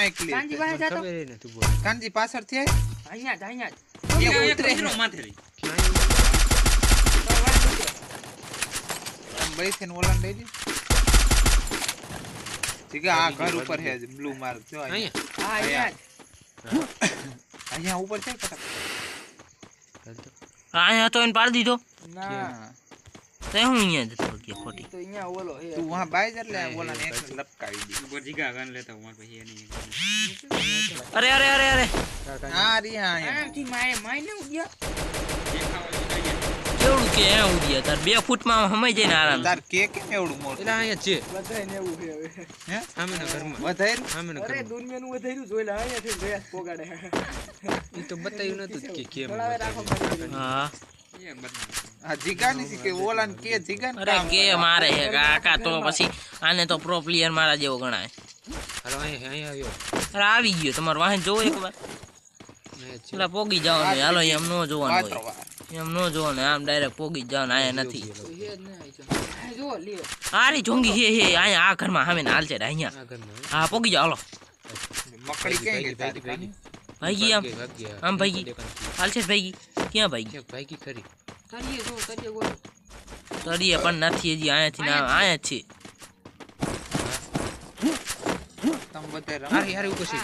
ક્યાંય clear કાંજી થાય. પાસે જાતો ખબર ય નથી બોલ કાનજી પાછળથી આય? અહીંયા જ અહીંયા જ એ અહીંયા ઉતરે. કચરો માથે રહી. તો વાત નથી. આમ બેસીને ઓલાને લઈ લે. જીગા આ ઘર ઉપર છે બ્લુ માર્ક જો અહીંયા. અહીંયા હા અહીંયા જ અહીંયા ઉપર છે ફટાફટ. હાલ તો. અહીંયા તો એને પાડી દીધો ના તો હું અહીંયા જતો કે ખોટી? તો અહીંયા ઓલો હે તું વહા બાય જ એટલે ઓલાને એક લપકાવી દે. ઉપર જીગા ગન લેતા હું મારા પછી એની અરે અરે અરે અરે. હા આ રહ્યા અહીંયા. માય માય ને ઉડ્યા. કેવડું કે એ ઉડ્યા? તાર બે ફૂટમાં હમાઈ જાય ને આરામ તાર કે કે એવડું મોટું? એટલે અહીંયા છે. બધાને એવું છે હવે. હે? સામેના ઘરમાં. વધાર્યું ઘર અરે ઘરમાં. દુનિયાનું વધાર્યું જોઈ લે અહીંયાથી ગયા પોગાડે. એ તો બતાવ્યું નતું કે કેમ બતાવ્યું. હા. એ બધા. આ જીગાની છે કે ઓલાને કે જીગાને અરે કામ કે મારે હે કાકા તો પછી આને તો પ્રો પ્લેયર મારા જેવો ગણાય. હાલો અહીંયા અહીંયા આવ્યો. અરે આવી ગયો તમારે વાહન જોવો એકવાર અહીંયા છે. પેલા પોગી જવાનું હોય. હાલો એમ નો જોવાનું વાતરો હોય. વાર. એમ નો જોવાનું આમ ડાયરેક્ટ પોગી જ જવાનું અહીંયા નથી. હે જ નહીં આ જો લ્યો. આરી જોંગી હે હે અહીંયા આ ઘરમાં સામે ને હાલ છે અહીંયા. આ ઘરમાં હા? પોગી જાઓ હાલો. મકડી ક્યાં ગઈ ભાગી, તારી ભાગી, ભાઈ આમ. ભાગી, ભાગી. આમ ભાગી. દેખાતી. હાલ છે ભાઈ ક્યાં ભાઈ ક્યાંક ભાગી ખરી? કરીએ જો કરીએ બોલો તરીએ પણ નથી હજી અહીંયાથી ના અહીંયા જ છે તમે બધે રમો હારી હારી ઉપર છે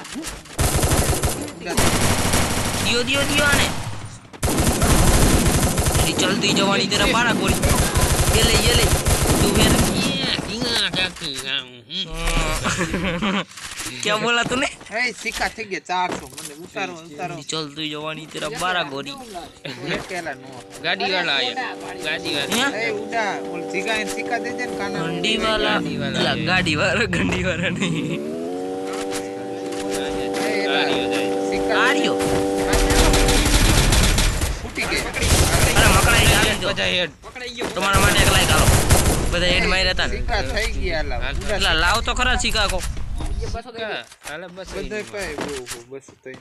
દિયો દિયો દિયો આને એની ચલતી જવાની તેરા પારા ગોળી ये ले ये ले तू मेरा क्या बोला तूने એ સિક્કા થઈ ગયા ચારસો મને જવાની તેરા બારા ગોરી. ગાડી વાળા આયા. ગાડી વાળા. તમારા માટે એક લાઈક આલો. બધા હેડ માર્યા હતા લાવ. તો ખરા સીકા કો. હાલે બસ બધા કઈ બહુ બસ તઈ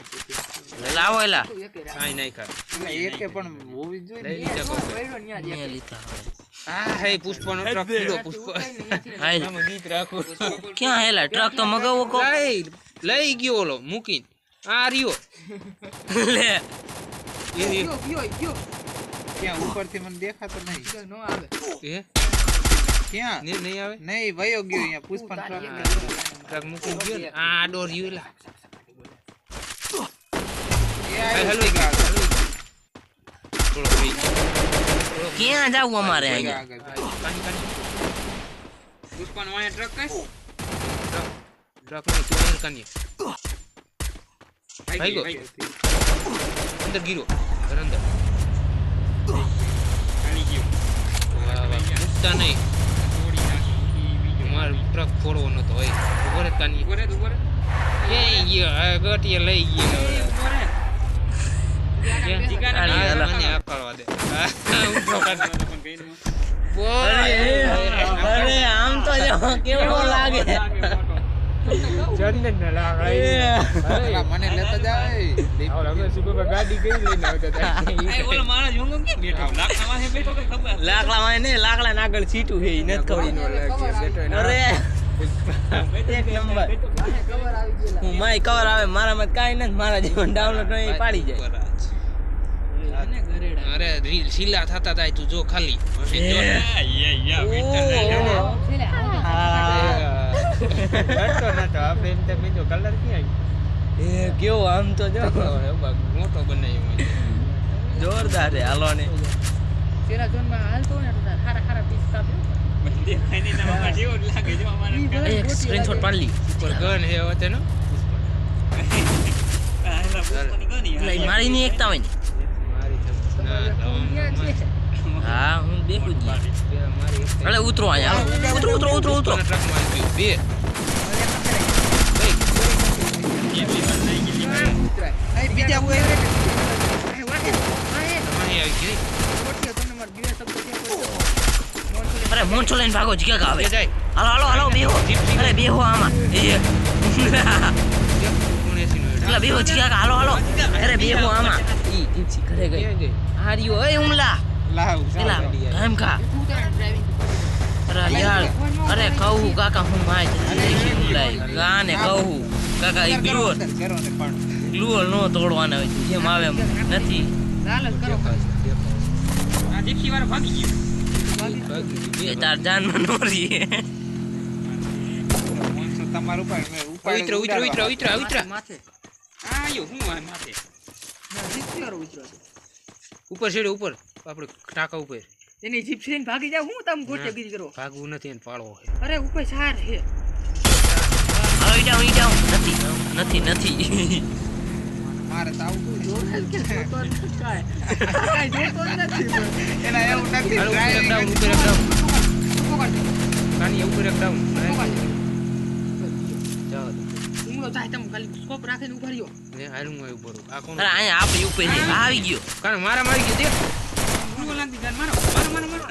લાવો એલા. એકે રાખ. આઈ એકે પણ હોવી જોઈએ લઈ લીધા કોક પડ્યો ને ન્યા જ મેં એકે. લીધા હવે. હે પુષ્પનો ટ્રક પીડો પુષ્પ. હાલ ગીત રાખો. ક્યાં હેલા ટ્રક તો મગાવો કો લઈ ગયો ઓલો મૂકીને. આ રહ્યો. લે. ઉપર ગયો ગયો ગયો. ક્યાં ઉપરથી મને દેખાતો નહીં. નો આવે. ક્યાં? ને નહીં આવે? નહીં વયો ગયો અહીંયા પુષ્પન ટ્રક મૂકી ગયો. ને? આ ડોર યુલા. થોડો ક્યાં જાવું અમારે અહીંયા? પુષ્પન કાની કાની પુષ્પાનો અહીંયા ટ્રક કઈ ટ્રક ને અંદર કાની ભાઈ ગયો. અંદર ગીરો. અંદર. કાઢી ગયો વાહ વાહ મૂકતા નહીં. માર ટ્રક ફોડવો નતો હોય. ઊભો રે કાની ઊભો રે ઊભો રે એ ગયો આ ગટીએ લઈ ગયો. આમ તો કેવો લાગે ચંદન ને અલા, મને લેતા જાવ ગાડી કઈ લઈને આવતા એ ઓલો માણસ જોંગો કેમ બેઠો? લાકડા હે બેઠો કે ખબર? લાકડા માં ને લાકડા ના આગળ સીટું છે ઈ લાગે બેઠો અરે. એક નંબર. કવર આવી ગયેલા હું માય કવર આવે મારા મત કાઈ નથી મારા જીવન ડાઉનલોડ નહીં પાડી જાય. અરે રીલ શીલા થતા થાય તું જો ખાલી. જો. નતો આપણે એમ તો બીજો કલર ક્યાં એ કેવો આમ તો જો. મોટો બનાવ્યો જોરદાર છે હાલો ને તેરા ઝોનમાં હાલતો હારા હારા પીસ કાપ્યો સ્ક્રીનશોટ પાડી ઉપર ગન હે હોતે નો મારી ની એકતા હોય ને. મારી હા હું દેખું જ નહીં. મારી એક અરે ઉતરો અહીંયા. ઉતરો ઉતરો ઉતરો ઉતરો. બે. બીજા અરે મોનસો લઈને ભાગો જગ્યા કા આવે હાલો હાલો હાલો બેહો. અરે બેહો આમાં. એટલે બેહો જગ્યા કા હાલો હાલો. અરે બેહો આમાં. ઈ દીપસી ઘરે ગઈ. ગઈ એ ઉમલા. લાવ કા અરે યાર અરે કહું કાકા હું માય ઉમલાય ગાને કહું કાકા એ ગ્લુઅર. અંદર કરો ને પણ. ગ્લુઅર નો તોડવાના હોય જેમ આવે એમ નથી. તાર જાનમાં નો રહીએ. તમારું ઉતરો ઉતરો ઉતરો ઉતરો ઉતરો. માથે. આયો હું માથે. જીપ્સી વાળો ઉતરો છે. ઉપર છેડે ઉપર. આપણે ટાંકા ઉપર. એની જીપ છે ભાગી જાવ હું તમે ગોટે ગીરી કરો. ભાગવું નથી એને પાળો છે. અરે ઉપર સાર છે. આવી જાઉં આવી જાઉં નથી નથી નથી. મારે તો આવું કાંઈ જોતો જ નથી. એના એવું નથી હાલો, ઉપર ડાઉન ઉપર ડાઉન કાની ઉપર ડાઉન ઊભો કરજો. જાઓ. તમે ખાલી સ્કોપ રાખીને ઊભા રહ્યો. લે હાલ હું ઉપર આ કોણ અરે અહીંયા આપણે ઉપર આવી ગયો. કારણ મારા મારી ગયો દેખ. મારો મારો મારો મારો.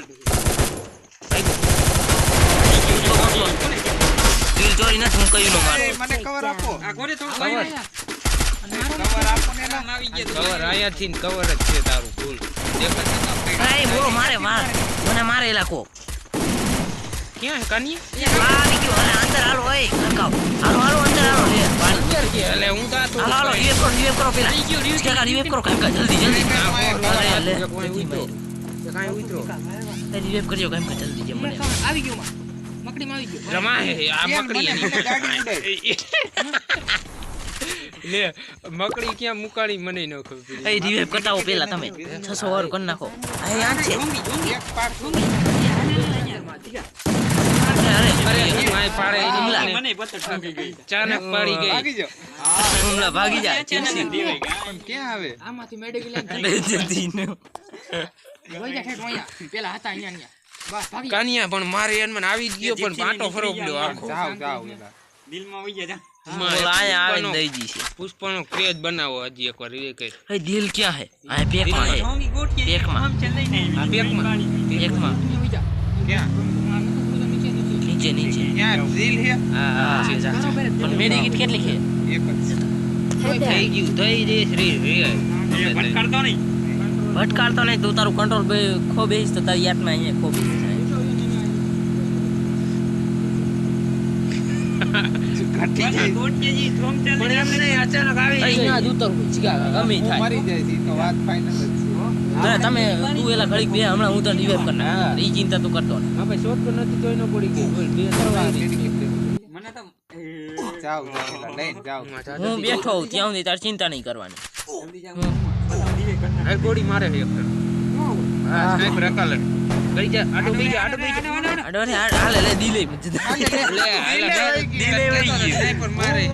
દિલ ચોરી નથી હું કયું નો મને કવર આપો આ ગોરે તો કવર. કવર આપો ને એના આવી ગયા કવર અહીંયાથી ને કવર જ છે તારું ફૂલ દેખાય બોલો મારે માર. મને મારે એલા ક્યાં છે કાની આવી અંદર હાલો કાકા હાલો હાલો અંદર હાલો લે પાણી. એટલે હું તો આ તો હાલો હાલો રિવેપ કરો પેલા કાકા રિવેપ કરો કાકા જલ્દી જલ્દી અરે લે જલ્દી ભાઈ કાંઈ ઉતરો રિવેપ કરજો કામ કે જલ્દી જેમ મને આવી ગયો માં મકડીમાં આવી ગયો રમા હે આ કેમ મકડી. લે મકડી ક્યાં મુકાળી મને ન ખબર એ કરતા હો પેલા તમે 600 વાર કરી નાખો આ યાદ છે એક પાક અરે અરે અરે હું આય પાડે એની હુમલા. મને મને પત્તર ઠોકી ગઈ ચાનક પાડી ગઈ ભાગી જાઓ હુમલા ભાગી જાય ચિંસી દેવાઈ ગયા પણ ક્યાં આવે આમાંથી મેડિકલ લઈને જલ્દી નો વહી જા ઠેઠ અહીંયા પેલા હતા અહીંયા અહીંયા બસ ભાગી જા. કાનિયા પણ મારે એન મને આવી જ ગયો પણ પાટો ફરો પડ્યો આખો જાઓ જાઓ એલા. દિલમાં વહી ગયા બોલ આયા આવીને દઈ દી છે પુષ્પનો ક્રેજ બનાવો હજી એકવાર રિવે કરી એ દિલ ક્યાં હે આ પેકમાં હે ઢોંગી ગોઠીએ પેકમાં. નીચે. નીચે ક્યાં ઝીલ હે હા પણ. પણ મેડિકેટ કેટલી છે? એક જ. થઈ ગયું થઈ જઈશ રે રે ભટકાડતો નહીં? ભટકારતો નહીં તું તારું કંટ્રોલ ખો બેસ તો તારી આત્મા અહીંયા ખો નહીં અચાનક આવી જ ગમે થાય. તો અરે તમે તું એલા ઘડીક બે હમણાં હું તને રિવાઇવ કર ના ઈ ચિંતા તું કરતો નહીં. હા ભાઈ શોટ તો નથી તોય ન પડી ગઈ. બોલ બે કરવા મને તો જાઓ જાઓ લઈ લઈને હું બેઠો હું ત્યાં સુધી તારે ચિંતા નહીં કરવાની. આ ગોળી મારે છે એક હા સ્નાઈપર અકાલે ગઈ જા આડો ગઈ જા આડો ગઈ જા અડવાને હાલે લે દિલે લે Delay આલા આવી ગઈ. Delay આવી ગયું. સ્નાઈપર મારે.